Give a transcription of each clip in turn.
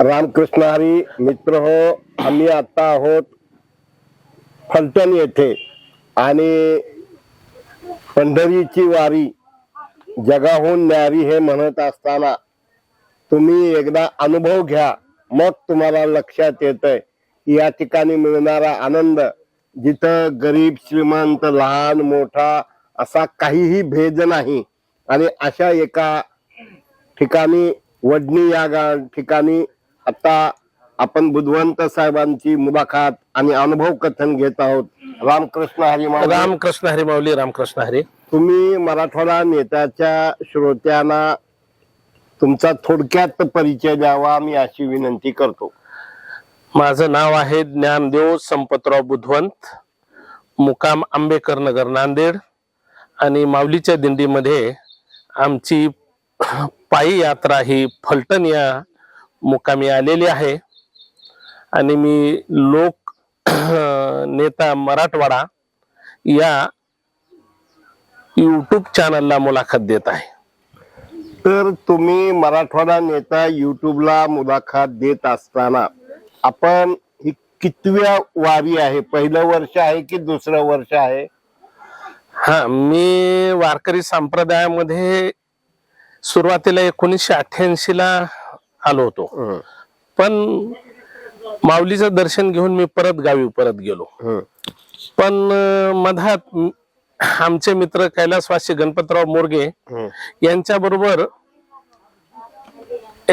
रामकृष्ण हरी मित्र हो आम्ही आता आहोत फलटण येथे. आणि पंढरीची वारी जगाहून न्यारी हे म्हणत असताना तुम्ही एकदा अनुभव घ्या. मग तुम्हाला लक्षात येतंय. या ठिकाणी मिळणारा आनंद जिथं गरीब श्रीमंत लहान मोठा असा काहीही भेद नाही. आणि अशा एका ठिकाणी वडणी या गा ठिकाणी आता आपण बुधवंत साहेबांची मुलाखत आणि अनुभव कथन घेत आहोत. रामकृष्ण हरी रामकृष्ण हरी माऊली रामकृष्ण हरी. तुम्ही मराठवाडा नेत्याच्या श्रोत्यांना तुमचा थोडक्यात परिचय द्यावा मी अशी विनंती करतो. माझं नाव आहे ज्ञानदेव संपतराव बुधवंत मुकाम आंबेकर नगर नांदेड आणि माऊलीच्या दिंडीमध्ये आमची पायी यात्रा ही फलटण या मुकामी आलेली आहे. आणि मी लोक नेता मराठवाडा या यूट्यूब चॅनलला मुलाखत देत आहे. तर तुम्ही मराठवाडा नेता युट्यूबला मुलाखत देत असताना आपण ही कितव्या वारी आहे? पहिलं वर्ष आहे की दुसरं वर्ष आहे? हा मी वारकरी संप्रदायामध्ये सुरुवातीला एकोणीसशे अठ्ठ्याऐंशी ला आलो होतो. पण माऊलीचं दर्शन घेऊन मी परत गावी परत गेलो. पण मधात आमचे मित्र कैलासवासी गणपतराव मोरगे यांच्या बरोबर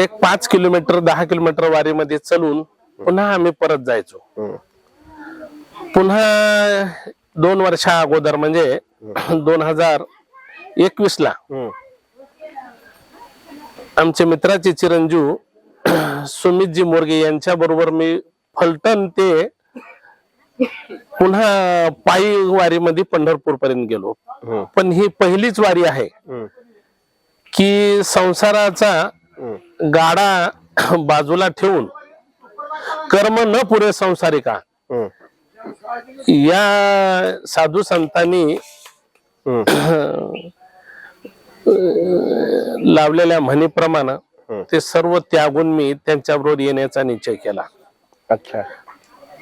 एक पाच किलोमीटर दहा किलोमीटर वारीमध्ये चलून पुन्हा आम्ही परत जायचो. पुन्हा दोन वर्षा अगोदर म्हणजे दोन हजार एकवीस ला आमचे मित्राचे चिरंजीव सुमितजी मोरगे यांच्या बरोबर मी फलटण ते पुन्हा पायी वारीमध्ये पंढरपूर पर्यंत गेलो पण ही पहिलीच वारी आहे की संसाराचा. गाडा बाजूला ठेवून कर्म न पुरे संसारिका या साधू संतांनी. लावलेल्या म्हणीप्रमाणे. ते सर्व त्यागून मी त्यांच्याबरोबर येण्याचा निश्चय केला. अच्छा.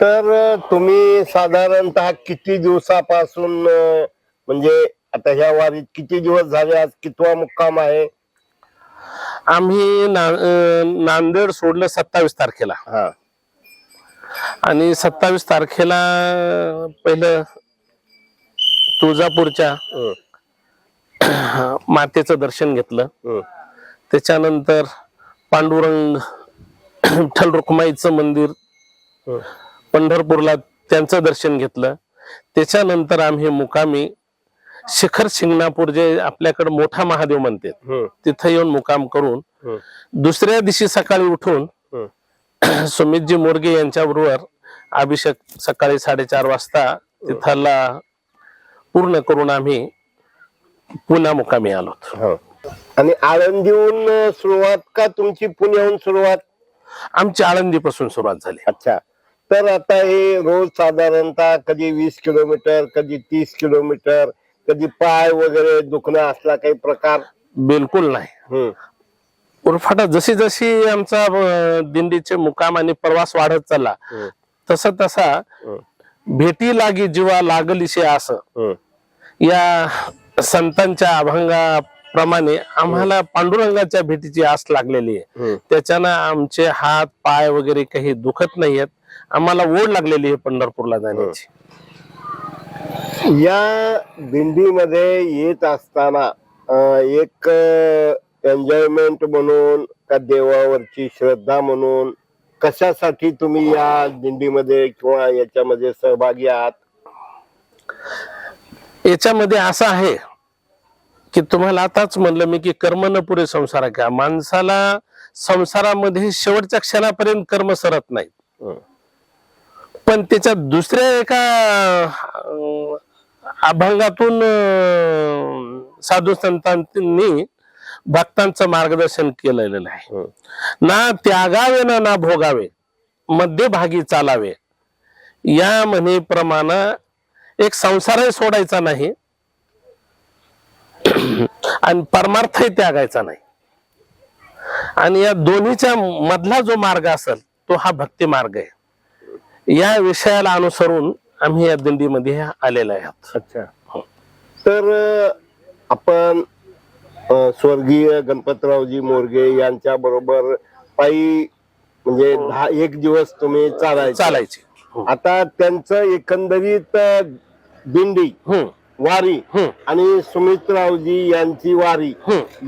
तर तुम्ही साधारणतः किती दिवसापासून म्हणजे आता ह्या वारीत किती दिवस झाले? आज कितवा मुक्काम आहे? आम्ही नांदेड सोडलं सत्तावीस तारखेला. हा. आणि सत्तावीस तारखेला पहिलं तुळजापूरच्या मातेचं दर्शन घेतलं. त्याच्यानंतर पांडुरंग विठ्ठल रुक्माईचं मंदिर पंढरपूरला त्यांचं दर्शन घेतलं. त्याच्यानंतर आम्ही मुकामी शिखर शिंगणापूर जे आपल्याकडे मोठा महादेव म्हणतात हं, तिथं येऊन मुकाम करून दुसऱ्या दिवशी सकाळी उठून. सुमितजी मोरगे यांच्या बरोबर अभिषेक सकाळी साडेचार वाजता तिथला पूर्ण करून आम्ही पुन्हा मुकामी आलो हो. आणि आळंदीहून सुरुवात का तुमची पुण्याहून सुरुवात? आमची आळंदीपासून सुरुवात झाली. अच्छा. तर आता हे रोज साधारणतः कधी वीस किलोमीटर कधी तीस किलोमीटर कधी पाय वगैरे दुखणं असला काही प्रकार? बिलकुल नाही. हं, उरफाटा जशी जशी आमचा अं, दिंडीचे मुकाम आणि प्रवास वाढत चालला तसा तसा भेटी लागी जीवा लागलीशे असं. हं. या संतांच्या अभंगाप्रमाणे आम्हाला पांडुरंगाच्या भेटीची आस लागलेली आहे. त्याच्यानं आमचे हात पाय वगैरे काही दुखत नाहीयेत आम्हाला ओढ लागलेली आहे पंढरपूरला जाण्याची. या दिंडीमध्ये येत असताना एक एन्जॉयमेंट म्हणून का देवावरची श्रद्धा म्हणून कशासाठी तुम्ही या दिंडीमध्ये किंवा याच्यामध्ये सहभागी आहात? याच्यामध्ये असं आहे की तुम्हाला आताच म्हणलं मी की कर्म न पुरे संसार का माणसाला संसारामध्ये शेवटच्या क्षणापर्यंत कर्म सरत नाही. पण त्याच्या दुसऱ्या एका अभंगातून साधू संतांनी भक्तांचं मार्गदर्शन केलेलं आहे. ना त्यागावे ना ना भोगावे मध्यभागी चालावे. या म्हणीप्रमाणे एक संसारही सोडायचा नाही. आणि परमार्थही त्यागायचा नाही. आणि या दोन्हीच्या मधला जो मार्ग असेल तो हा भक्ती मार्ग आहे. या विषयाला अनुसरून आम्ही या दिंडीमध्ये आलेलो आहोत. अच्छा. तर अ, आपण स्वर्गीय गणपतरावजी मोरगे यांच्या बरोबर पायी म्हणजे दहा एक दिवस तुम्ही चालायचे. चालायची. हो. आता त्यांचं एकंदरीत दिंडी वारी आणि सुमित्रावजी यांची वारी.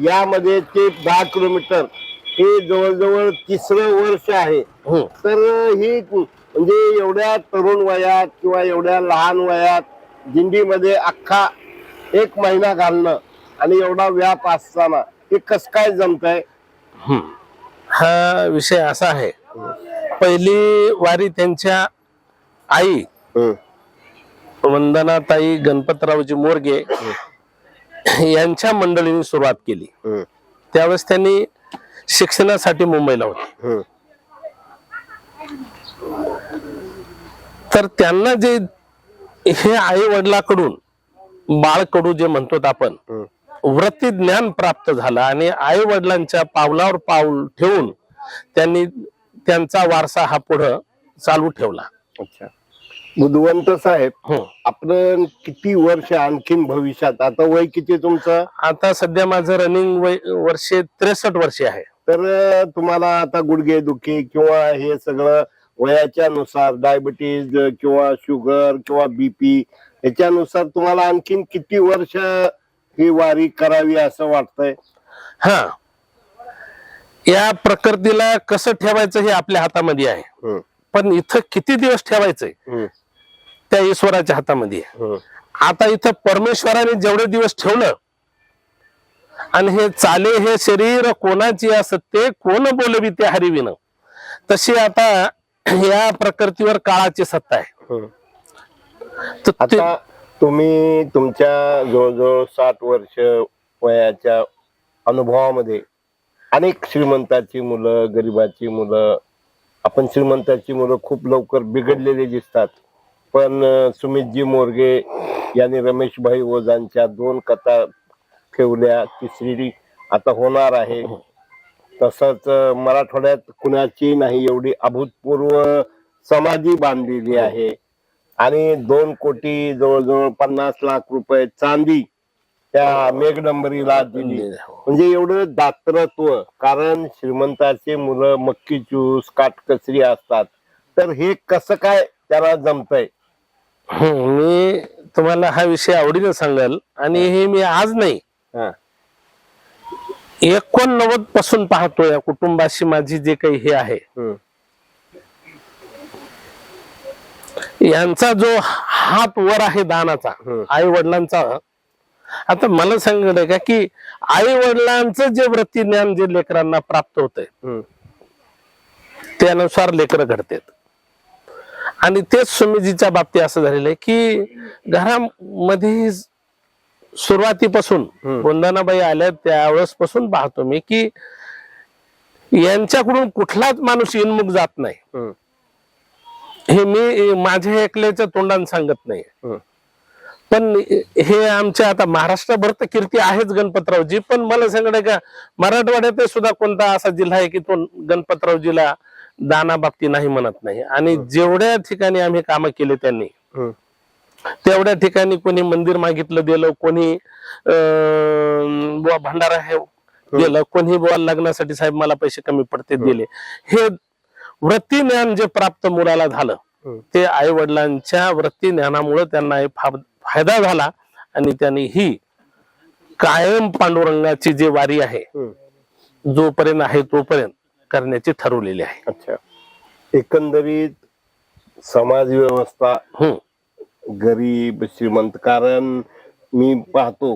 यामध्ये ते दहा किलोमीटर हे जवळजवळ तिसरं वर्ष आहे. हम्म. तर ही म्हणजे एवढ्या तरुण वयात किंवा एवढ्या लहान वयात दिंडीमध्ये अख्खा एक महिना घालणं आणि एवढा व्याप असताना हे कस काय जमतंय? हम्म. हा विषय असा आहे. पहिली वारी त्यांच्या आई वंदनाताई गणपतरावजी मोरगे यांच्या मंडळीने सुरुवात केली. त्यावेळेस त्यांनी शिक्षणासाठी मुंबईला होते. तर त्यांना जे हे आई वडिलाकडून बाळकडू जे म्हणतो आपण व्रती ज्ञान प्राप्त झालं आणि आई वडिलांच्या पावलावर पाऊल ठेवून त्यांनी त्यांचा वारसा हा पुढं चालू ठेवला. अच्छा. बुधवंत साहेब हं. आपण किती वर्ष आणखीन भविष्यात आता वय किती तुमचं? आता सध्या माझं रनिंग वय वर्षे त्रेसष्ट वर्षे आहे. तर तुम्हाला आता गुडघे दुखी किंवा हे सगळं वयाच्या नुसार डायबिटीज किंवा शुगर किंवा बीपी याच्यानुसार तुम्हाला आणखीन किती वर्ष ही वारी करावी असं वाटतंय? हा. या प्रकृतीला कसं ठेवायचं हे आपल्या हातामध्ये आहे. हं, पण इथं किती दिवस ठेवायचंय? हं, त्या ईश्वराच्या हातामध्ये आहे हं. आता इथं परमेश्वराने जेवढे दिवस ठेवलं आणि हे चाले हे शरीर कोणाची असत ते कोण बोलवी ते हरिविन तशी आता या प्रकृतीवर काळाची सत्ता आहे हं. आता तुम्ही तुमच्या जवळजवळ साठ वर्ष वयाच्या अनुभवामध्ये अनेक श्रीमंताची मुलं गरिबाची मुलं आपण श्रीमंताची मुलं खूप लवकर बिघडलेली दिसतात पण सुमितजी मोरगे यांनी रमेशभाई ओझांच्या दोन कथा ठेवल्या. तिसरी आता होणार आहे. तसंच मराठवाड्यात कुणाची नाही एवढी अभूतपूर्व समाधी बांधलेली आहे. आणि दोन कोटी जवळजवळ पन्नास लाख रुपये चांदी त्या मेघडंबरीला दिली. म्हणजे एवढं दातृत्व. कारण श्रीमंताचे मुलं मक्की चूस काटकसरी असतात. तर हे कसं काय त्याला जमतंय? मी तुम्हाला हा विषय आवडीने सांगाल आणि हे मी आज नाही हा. एकोणनव्वदपासून पाहतो या कुटुंबाशी माझी जे काही हे आहे. यांचा जो हात वर आहे दानाचा. आई वडिलांचा आता मला सांगलं का की आई वडिलांचं जे वृत्ती ज्ञान जे लेकरांना प्राप्त होतंय हम्म. त्यानुसार लेकरं घडतात आणि तेच सुमेजीच्या बाबतीत असं झालेलं आहे की घरामध्ये सुरुवातीपासून. वंदनाबाई आल्या त्यावेळेस पासून पाहतो मी की यांच्याकडून कुठलाच माणूस इनमुख जात नाही. हे मी माझ्या एकल्याच्या तोंडाने सांगत नाही. पण हे आमच्या आता महाराष्ट्रभर तर कीर्ती आहेच गणपतरावजी पण मला सांगणं का मराठवाड्यात सुद्धा कोणता असा जिल्हा आहे की तो गणपतरावजीला दाना बाबती नाही म्हणत नाही आणि जेवढ्या ठिकाणी आम्ही कामं केले त्यांनी हम्म. तेवढ्या ठिकाणी कोणी मंदिर मागितलं दिलं कोणी अं, बुवा भंडारा हे दिलं कोणी बुवा लग्नासाठी साहेब मला पैसे कमी पडते दिले हे वृत्ती ज्ञान जे प्राप्त मुलाला झालं. ते आई वडिलांच्या वृत्ती ज्ञानामुळे त्यांना हे फायदा झाला आणि त्यांनी ही कायम पांडुरंगाची जी वारी आहे. जोपर्यंत आहे तोपर्यंत करण्याची ठरवलेली आहे. अच्छा. एकंदरीत समाज व्यवस्था हम्म. गरीब श्रीमंत कारण मी पाहतो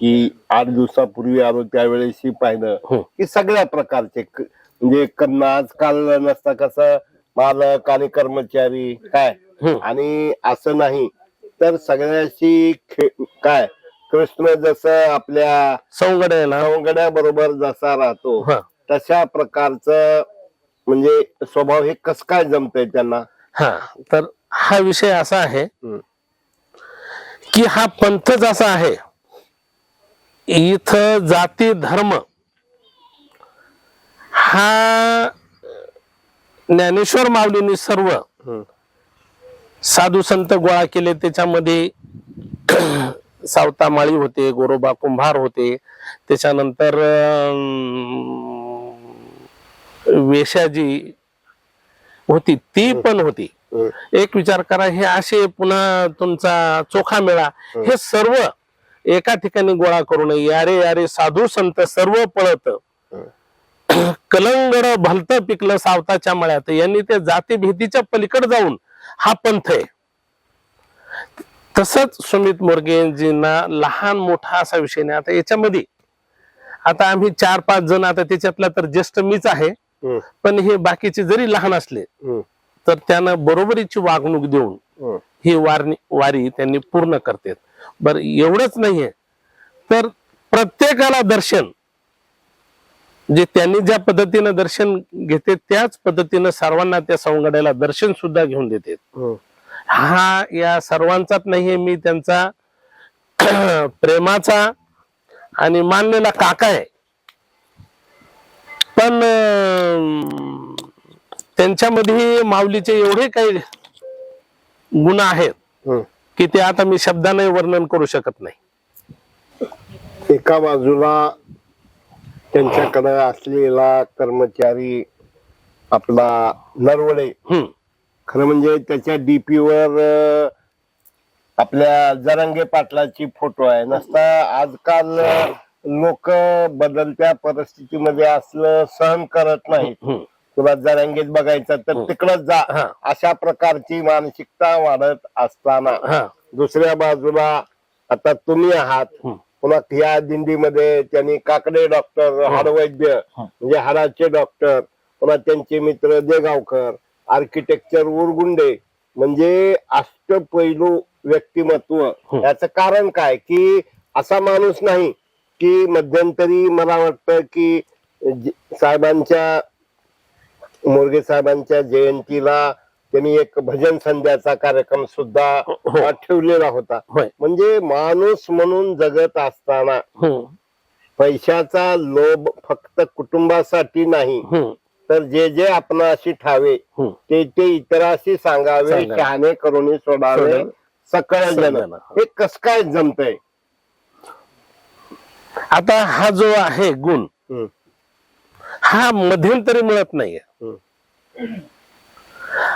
की आठ दिवसापूर्वी आलो त्यावेळेसही पाहिलं हम्म. की सगळ्या प्रकारचे क- म्हणजे कन्ना आजकाल नसता कसं? मालक आणि कर्मचारी काय? हम्म. आणि असं नाही. तर सगळ्याशी खे- काय? कृष्ण जसं आपल्या सौंगड आहे ना सवंगड्या बरोबर जसा राहतो हा. तशा प्रकारचं म्हणजे स्वभाव हे कस काय जमतंय त्यांना हा तर हा विषय असा आहे. की हा पंथच असा आहे इथं जाती धर्म हा ज्ञानेश्वर माऊलीने सर्व. साधू संत गोळा केले त्याच्यामध्ये सावता माळी होते गोरोबा कुंभार होते त्याच्यानंतर अं, वेशाजी होती ती पण होती. एक विचार करा हे असे पुन्हा तुमचा चोखा मेळा. हे सर्व एका ठिकाणी गोळा करू नये. यारे यारे साधू संत सर्व पळत. कलंगड भलत पिकलं सावताच्या मळ्यात. यांनी ते जातीभीतीच्या पलीकडे जाऊन हा पंथ आहे. तसंच सुमित मोर्गेंजींना लहान मोठा असा विषय नाही. आता याच्यामध्ये आता आम्ही चार पाच जण आता त्याच्यातला तर ज्येष्ठ मीच आहे. पण हे बाकीचे जरी लहान असले. तर त्यांना बरोबरीची वागणूक देऊन. ही वारणी वारी त्यांनी पूर्ण करतात बर एवढंच नाहीये तर प्रत्येकाला दर्शन जे त्यांनी ज्या पद्धतीनं दर्शन घेते त्याच पद्धतीनं सर्वांना त्या सवंगड्याला दर्शन सुद्धा घेऊन देते. हा या सर्वांचाच नाहीये मी त्यांचा प्रेमाचा आणि मानलेला काका आहे पण त्यांच्यामध्ये माऊलीचे एवढे काही गुण आहेत. की ते आता मी शब्दाने वर्णन करू शकत नाही. एका बाजूला त्यांच्याकडे असलेला कर्मचारी आपला नरवडे. खरं म्हणजे त्याच्या डीपीवर आपल्या जरांगे पाटलाची फोटो आहे. नसता आजकाल लोक बदलत्या परिस्थितीमध्ये असलं सहन करत नाहीत. तुला जरांगेत बघायचं तर तिकडच जा. अशा प्रकारची मानसिकता वाढत असताना दुसऱ्या बाजूला आता तुम्ही आहात. पुन्हा या दिंडीमध्ये त्यांनी काकडे डॉक्टर हाडवैद्य म्हणजे हाडाचे डॉक्टर पुन्हा त्यांचे मित्र देगावकर आर्किटेक्चर उरगुंडे म्हणजे अष्टपैलू व्यक्तिमत्व. याचं कारण काय? की असा माणूस नाही. की मध्यंतरी मला वाटतं की साहेबांच्या मोरगे साहेबांच्या जयंतीला त्यांनी एक भजन संध्याचा कार्यक्रम सुद्धा हो. अ, ठेवलेला होता म्हणजे माणूस म्हणून जगत असताना हम्म पैशाचा लोभ फक्त कुटुंबासाठी नाही तर जे जे आपणाशी ठावे ते ते इतराशी सांगावे. शहाणे करून सोडावे. सकळ जन सगळ्यांना. हे कस काय जमतंय आता हा जो आहे गुण हा मध्यंतरी मिळत नाहीये.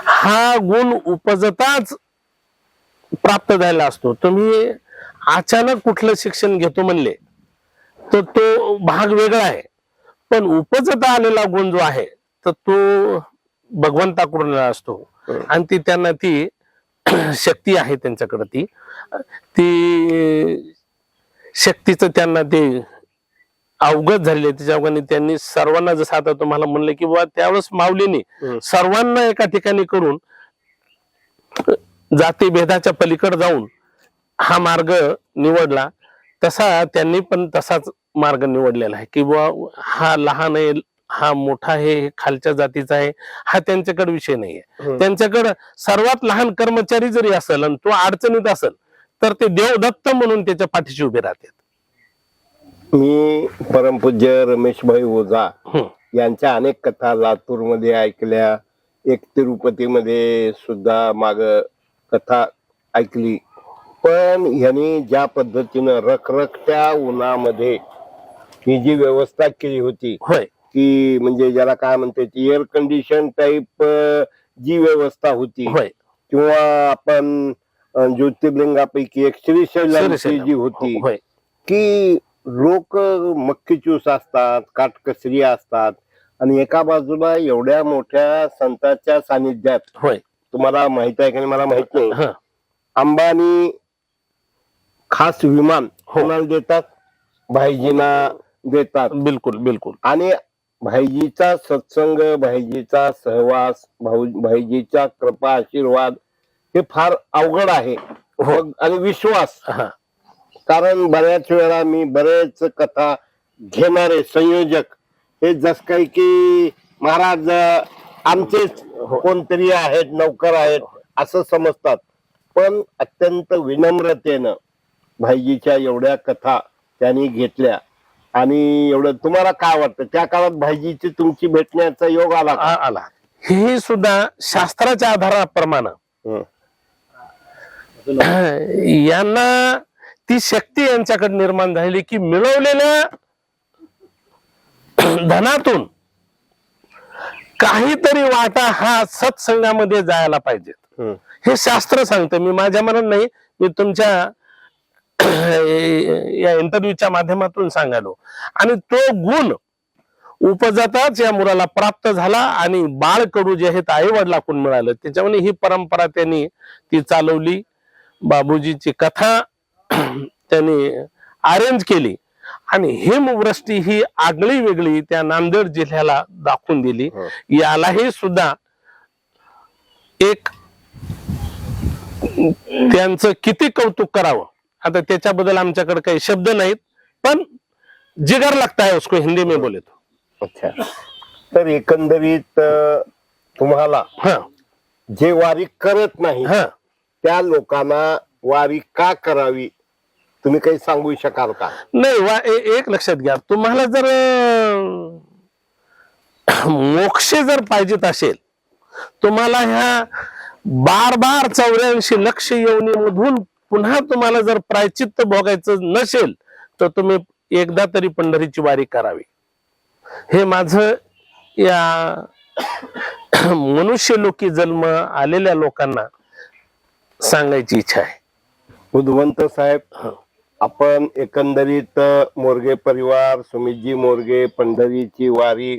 हा गुण उपजताच प्राप्त झालेला असतो. तुम्ही अचानक कुठलं शिक्षण घेतो म्हणले तर तो भाग वेगळा आहे. पण उपजता आलेला गुण जो आहे तर तो भगवंताकडून असतो. आणि ती त्यांना ती शक्ती आहे त्यांच्याकडे ती. ती शक्तीचं त्यांना ते अवगत झालेले त्याच्या त्यांनी सर्वांना जसं आता तुम्हाला म्हणलं की बाबा त्यावेळेस माऊलीने. सर्वांना एका ठिकाणी करून जाती भेदाच्या पलीकडे जाऊन हा मार्ग निवडला. तसा त्यांनी पण तसाच मार्ग निवडलेला आहे. की बुवा हा लहान आहे हा मोठा आहे हे खालच्या जातीचा आहे हा त्यांच्याकडे विषय नाहीये. त्यांच्याकडे सर्वात लहान कर्मचारी जरी असेल आणि तो अडचणीत असेल तर ते देवदत्त म्हणून त्याच्या पाठीशी उभे राहतात. मी परमपूज्य रमेशभाई ओझा. यांच्या अनेक कथा लातूरमध्ये ऐकल्या. एक तिरुपतीमध्ये सुद्धा माग कथा ऐकली. पण यांनी ज्या पद्धतीनं रखरखत्या उन्हामध्ये ही जी व्यवस्था केली होती होय. की म्हणजे ज्याला काय म्हणते एअर कंडिशन टाईप जी व्यवस्था होती किंवा आपण अ, ज्योतिर्लिंगापैकी एक श्रीशैलांची श्रीशैलम. जी होती. होय. की लोक मक्कीचूस असतात काटकसरी असतात आणि एका बाजूला एवढ्या मोठ्या संतांच्या सानिध्यात होय. तुम्हाला माहीत आहे का नाही मला माहीत नाही. हा. अंबानी खास विमान हो. कोणाला देतात? भाईजींना देतात. बिलकुल बिलकुल. आणि भाईजीचा सत्संग भाईजीचा सहवास भाऊ भाईजीचा कृपा आशीर्वाद हे फार अवघड आहे. हो. आणि विश्वास. हा. कारण बऱ्याच वेळा मी बरेच कथा घेणारे संयोजक हे जस काही की महाराज आमचेच कोणतरी आहेत नौकर आहेत असं समजतात. पण अत्यंत विनम्रतेनं भाईजीच्या एवढ्या कथा त्यांनी घेतल्या. आणि एवढं तुम्हाला काय वाटतं? त्या काळात भाईजीची तुमची भेटण्याचा योग आला आला. हे सुद्धा शास्त्राच्या आधाराप्रमाणे हं. यांना ती शक्ती यांच्याकडे निर्माण झालेली की मिळवलेल्या धनातून काहीतरी वाटा हा सत्संगामध्ये जायला पाहिजे हं. शास्त्र सांगतं. मी माझ्या मनात नाही मी तुमच्या या इंटरव्ह्यूच्या माध्यमातून सांगालो. आणि तो गुण उपजताच या मुलाला प्राप्त झाला आणि बाळ कडू जे आहे ते आई वडिलाकडून मिळालं. त्याच्यामुळे ही परंपरा त्यांनी ती चालवली. बाबूजीची कथा त्यांनी अरेंज केली. आणि हिमवृष्टी ही आगळी वेगळी त्या नांदेड जिल्ह्याला दाखवून दिली. हो. यालाही सुद्धा एक त्यांचं किती कौतुक करावं. आता त्याच्याबद्दल आमच्याकडे काही शब्द नाहीत पण जिगर लगता है उसको हिंदी में बोले तो. अच्छा. तर एकंदरीत तुम्हाला हा. जे वारी करत नाही हा. त्या लोकांना वारी का करावी? तुम्ही काही सांगू शकाल का? नाही वा ए- एक लक्षात घ्या. तुम्हाला जर अं, मोक्ष जर पाहिजेत असेल तुम्हाला ह्या बार बार चौऱ्याऐंशी लक्ष येऊन पुन्हा तुम्हाला जर प्रायचित्त भोगायचं नसेल तर तुम्ही एकदा तरी पंढरीची वारी करावी. हे माझं या मनुष्य लोकी जन्म आलेल्या लोकांना सांगायची इच्छा आहे. बुधवंत साहेब आपण एकंदरीत मोरगे परिवार सुमितजी मोरगे पंढरीची वारी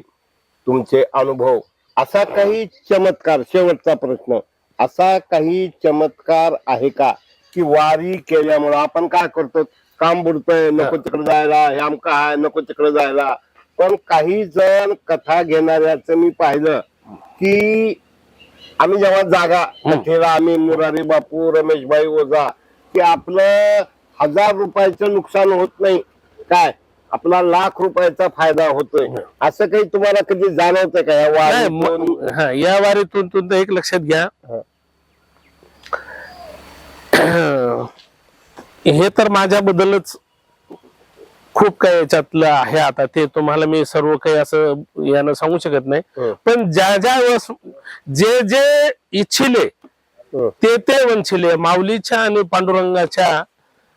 तुमचे अनुभव असा काही चमत्कार शेवटचा प्रश्न असा काही चमत्कार आहे का? की वारी केल्यामुळं आपण काय करतो? काम बुडतंय नको तिकडे जायला हे आमका आहे नको तिकडे जायला. पण काही जण कथा घेणाऱ्याचं मी पाहिलं की आम्ही जेव्हा जागा कथेला आम्ही मुरारी बापू रमेशभाई ओझा की आपलं हजार रुपयाचं नुकसान होत नाही. काय? आपला लाख रुपयाचा फायदा होतोय. असं काही तुम्हाला कधी जाणवतंय का? या वारीतून? म- हा, या वारीतून तुमचं एक लक्षात घ्या. हा. हे तर माझ्याबद्दलच खूप काही याच्यातलं आहे आता ते तुम्हाला मी सर्व काही असं यानं सांगू शकत नाही. पण ज्या ज्या वेळेस जे जे इच्छिले. ते ते वंचिले माऊलीच्या आणि पांडुरंगाच्या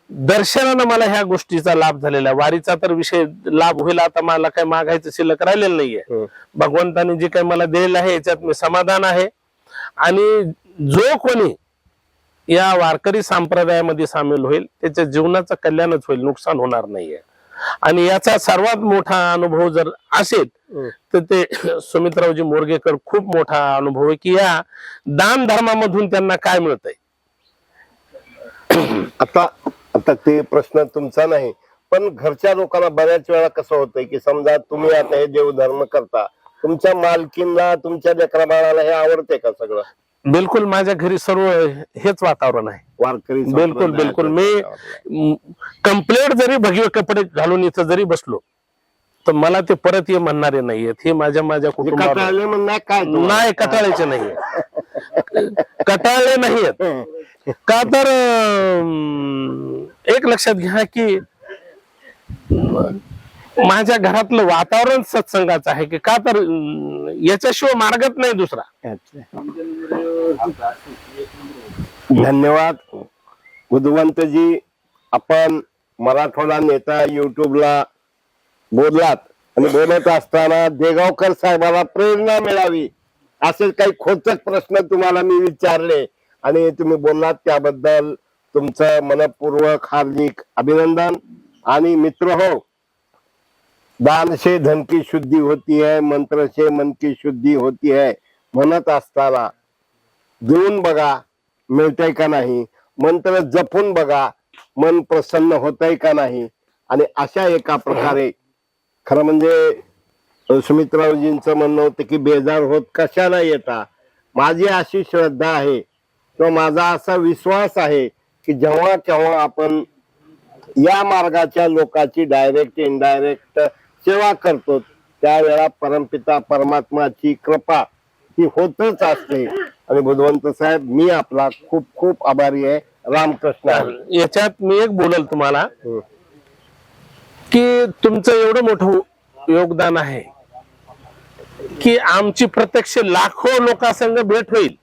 दर्शनानं मला ह्या गोष्टीचा लाभ झालेला. वारीचा तर विषय लाभ होईल आता मला काही मागायचं शिल्लक राहिलेलं नाहीये. भगवंताने जे काही मला दिलेलं आहे याच्यात मी समाधान आहे आणि जो कोणी या वारकरी संप्रदायामध्ये सामील होईल त्याच्या जीवनाचं कल्याणच होईल नुकसान होणार नाहीये आणि याचा सर्वात मोठा अनुभव जर असेल. तर ते सुमित्रावजी मोरगेकर खूप मोठा अनुभव आहे की या दान धर्मामधून त्यांना काय मिळतंय? आता आता ते प्रश्न तुमचा नाही पण घरच्या लोकांना बऱ्याच वेळा कसं होतंय की समजा तुम्ही आता हे देवधर्म करता तुमच्या मालकींना तुमच्या लेकरा बाळाला हे आवडते का सगळं? बिलकुल माझ्या घरी सर्व हेच वातावरण आहे. वारकरी बिलकुल बिलकुल. मी कंप्लेंट जरी भगवे कपडे घालून इथं जरी बसलो तर मला ते परत ये म्हणणारे नाहीयेत हे माझ्या माझ्या म्हणणार काय? नाही कटाळायचे नाहीये कटाळले नाहीयेत. का तर एक लक्षात घ्या की माझ्या घरातलं वातावरण सत्संगाचं आहे की का तर याच्याशिवाय मार्गच नाही दुसरा हो. धन्यवाद. बुधवंतजी आपण मराठवाडा नेता युट्यूबला बोललात आणि बोलत असताना देगावकर साहेबाला प्रेरणा मिळावी असे काही खोचक प्रश्न तुम्हाला मी विचारले आणि तुम्ही बोललात त्याबद्दल तुमचं मनपूर्वक हार्दिक अभिनंदन. आणि मित्र हो दान से धन की शुद्धी होती है मंत्र से मन की शुद्धी होती है म्हणत असताना देऊन बघा मिळतंय का नाही? मंत्र जपून बघा. मन प्रसन्न होतंय का नाही? आणि अशा एका प्रकारे खरं म्हणजे सुमित्रावजींचं म्हणणं होतं की बेजार होत कशाला येता? माझी अशी श्रद्धा आहे किंवा माझा असा विश्वास आहे की जेव्हा केव्हा आपण या मार्गाच्या लोकांची डायरेक्ट इनडायरेक्ट सेवा करतो त्यावेळा परमपिता परमात्माची कृपा ही होतच असते. आणि बुधवंत साहेब मी आपला खूप खूप आभारी आहे. रामकृष्ण. याच्यात मी एक बोलल तुम्हाला. की तुमचं एवढं मोठं योगदान आहे की आमची प्रत्यक्ष लाखो लोकांसंग भेट होईल.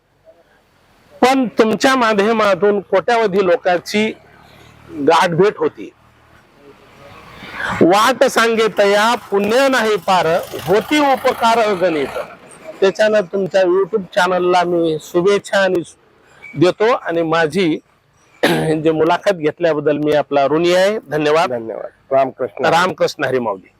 पण तुमच्या माध्यमातून कोट्यावधी लोकांची गाठभेट होती. वाट सांगे तया पुण्य नाही पार होती उपकार गणित त्याच्यानं तुमच्या युट्यूब चॅनलला मी शुभेच्छा आणि देतो आणि माझी जे मुलाखत घेतल्याबद्दल मी आपला ऋणी आहे. धन्यवाद. धन्यवाद. रामकृष्ण. रामकृष्ण हरी माऊली.